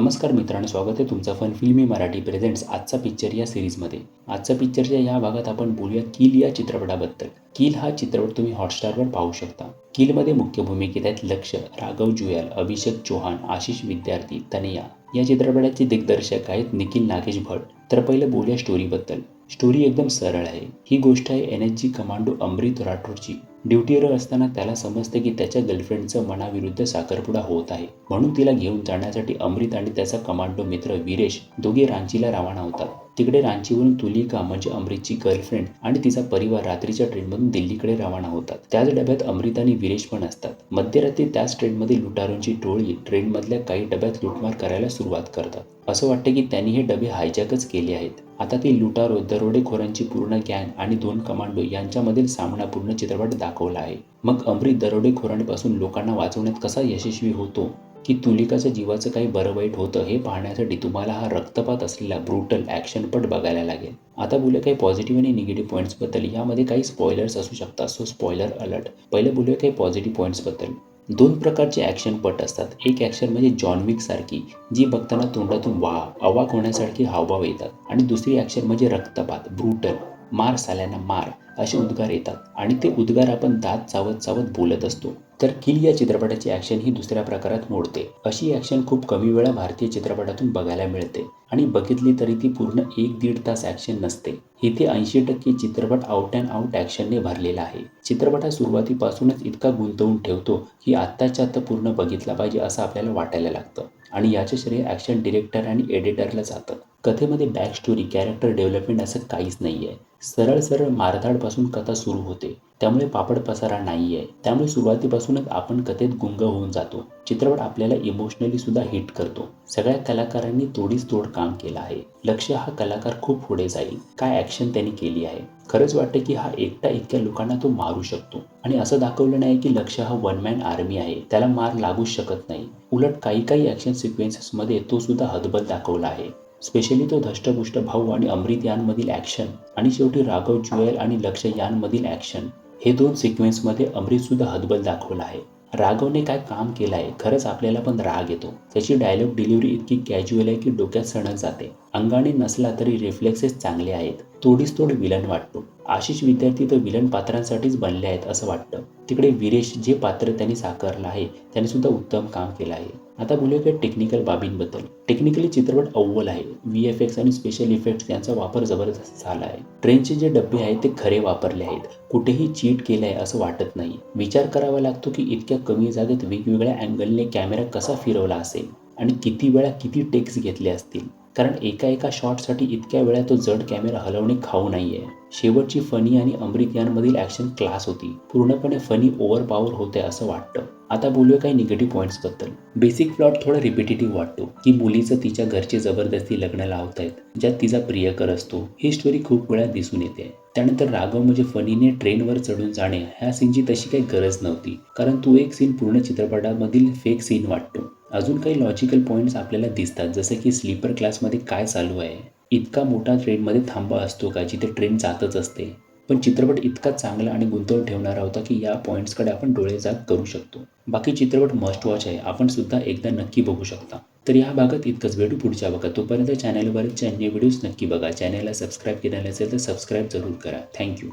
नमस्कार मित्रांनो स्वागत आहे तुमचं फन फिल्मी मराठी प्रेझेंट्स आजचा पिक्चर या सिरीजमध्ये आजचा पिक्चरच्या या भागात आपण बोलूया किल या चित्रपटाबद्दल. किल हा चित्रपट तुम्ही हॉटस्टारवर पाहू शकता. किलमध्ये मुख्य भूमिकेत आहेत लक्ष राघव जुयाल अभिषेक चौहान आशिष विद्यार्थी तनया. या चित्रपटाचे दिग्दर्शक आहेत निखिल नागेश भट. तर पहिलं बोलूया स्टोरीबद्दल स्टोरी एकदम सरळ आहे. ही गोष्ट आहे N H G commando Amrit राठोडची. ड्युटीवर असताना त्याला समजते की त्याच्या गर्लफ्रेंडचं मनाविरुद्ध साखरपुडा होत आहे. म्हणून तिला घेऊन जाण्यासाठी अमृत आणि त्याचा कमांडो मित्र वीरेश दोघे रांचीला रवाना होतात. तिकडे रांचीवरून तुलिका म्हणजे अमृतची गर्लफ्रेंड आणि तिचा परिवार रात्रीच्या ट्रेनमधून दिल्लीकडे रवाना होतात. त्याच डब्यात अमृत आणि वीरेश पण असतात. मध्यरात्री त्याच ट्रेनमध्ये लुटारूंची टोळी ट्रेनमधल्या काही डब्यात लुटमार करायला सुरुवात करतात. असं वाटतं की त्यांनी हे डबे हायजॅकच केले आहेत. आता ती लुटारो दरोडेखोरांची पूर्ण गॅंग आणि दोन कमांडो यांच्यामधील सामना पूर्ण चित्रपट दाखवला आहे. मग अमृत दरोडेखोरांपासून लोकांना वाचवण्यात कसा यशस्वी होतो? की तुलिकाच्या जीवाचं काही बरं वाईट होतं हे पाहण्यासाठी तुम्हाला हा रक्तपात असलेला ब्रुटल ॲक्शनपट बघायला लागेल. आता बोलूया काही पॉझिटिव्ह आणि निगेटिव्ह पॉईंट्सबद्दल यामध्ये काही स्पॉयलर्स असू शकतात. So spoiler alert. पहिले बोलूया काही पॉझिटिव्ह पॉईंट्सबद्दल दोन प्रकारचे ॲक्शन पट असतात. एक ॲक्शन म्हणजे जॉनविक सारखी जी बघताना तोंडातून वा अवाक होण्यासारखी हावभाव येतात. आणि दुसरी ॲक्शन म्हणजे रक्तपात ब्रुटल मार साल्याना मार असे उद्गार येतात. आणि ते उद्गार आपण दात चावत चावत बोलत असतो. तर किल या चित्रपटाची ॲक्शन ही दुसऱ्या प्रकारात मोडते. अशी ॲक्शन खूप कमी वेळा भारतीय चित्रपटातून बघायला मिळते आणि बघितली तरी ती पूर्ण एक दीड तास ॲक्शन नसते. इथे ऐंशी टक्के चित्रपट आउट अँड आउट ॲक्शनने भरलेला आहे. चित्रपट हा सुरुवातीपासूनच इतका गुंतवून ठेवतो की आत्ताच्या आत्ता पूर्ण बघितला पाहिजे असं आपल्याला वाटायला लागतं आणि याचे श्रेय ॲक्शन डिरेक्टर आणि एडिटरला जातं. कथेमध्ये बॅक स्टोरी कॅरेक्टर डेव्हलपमेंट असं काहीच नाही आहे सरळ सरळ मारधाडपासून कथा सुरू होते. त्यामुळे पापड पसारा नाही आहे त्यामुळे सुरुवातीपासूनच आपण कथेत गुंग होऊन जातो. चित्रपट आपल्याला इमोशनली सुद्धा हिट करतो. सगळ्या कलाकारांनी तोडीस तोड काम केलं आहे. लक्ष हा कलाकार खूप पुढे जाईल. काय ऍक्शन त्यांनी केली आहे? खरंच वाटतं की हा एकटा इतक्या लोकांना तो मारू शकतो. आणि असं दाखवलं नाही की लक्ष हा वन मॅन आर्मी आहे. त्याला मार लागूच शकत नाही. उलट काही काही ॲक्शन सिक्वेन्सेसमध्ये तो सुद्धा हतबल दाखवला आहे. स्पेशली तो धष्टपुष्ट भाऊ आणि अमृत यांमधील ॲक्शन आणि शेवटी राघव ज्युएल आणि लक्ष यांमधील ॲक्शन हे दोन सिक्वेन्समध्ये अमृतसुद्धा हतबल दाखवला आहे. राघवने काय काम केलं आहे खरंच आपल्याला पण राग येतो. त्याची डायलॉग डिलिव्हरी इतकी कॅज्युअल आहे की डोक्यात सणत जाते. अंगाने नसला तरी रिफ्लेक्सेस चांगले आहेत. तोडीस तोड विलन वाटतो. आशिष विद्यार्थी तर विलन पात्रांसाठीच बनले आहेत असं वाटतं. तिकडे विरेश जे पात्र त्यांनी साकारलं आहे त्याने सुद्धा उत्तम काम केलं आहे. आता बोलूया की टेक्निकल बाबींबद्दल. टेक्निकली चित्रपट अव्वल आहे. व्ही एफ एक्स आणि स्पेशल इफेक्ट्स यांचा वापर जबरदस्त झाला आहे. ट्रेनचे जे डबे आहेत ते खरे वापरले आहेत. कुठेही चीट केलं आहे असं वाटत नाही. विचार करावा लागतो की इतक्या कमी जागेत वेगवेगळ्या अँगलने कॅमेरा कसा फिरवला असेल? आणि किती वेळा किती टेक्स घेतले असतील? कारण एका एका शॉटसाठी इतक्या वेळा तो जड कॅमेरा हलवणे खाऊ नाही आहे शेवटची फनी आणि अमृत यांमधील ॲक्शन क्लास होती. पूर्णपणे फनी ओव्हर पॉवर होते असं वाटतं. आता बोलूया काही निगेटिव्ह पॉईंट्सबद्दल बेसिक प्लॉट थोडा रिपिटेटिव्ह वाटतो की मुलीचं तिच्या घरचे जबरदस्ती लग्न लावत आहेत ज्यात तिचा प्रियकर असतो. ही स्टोरी खूप वेळा दिसून येते. त्यानंतर राघव म्हणजे फनीने ट्रेनवर चढून जाणे ह्या सीनची तशी काही गरज नव्हती. कारण तो एक सीन पूर्ण चित्रपटामधील फेक सीन वाटतो. अजून काही लॉजिकल पॉईंट्स आपल्याला दिसतात. जसं की स्लीपर क्लासमध्ये काय चालू आहे? इतका मोठा ट्रेनमध्ये थांबा असतो का? जिथे ट्रेन जातच असते. पण चित्रपट इतका चांगला आणि गुंतवून ठेवणारा होता की या पॉईंट्सकडे आपण डोळे जाग करू शकतो. बाकी चित्रपट मस्ट वॉच आहे. आपण सुद्धा एकदा नक्की बघू शकता. तर या भागात इतकंच. भेटू पुढच्या भागात. तोपर्यंत चॅनलवरचे अन्य व्हिडिओज नक्की बघा. चॅनलला सबस्क्राईब केले नसेल तर सबस्क्राईब जरूर करा. थँक्यू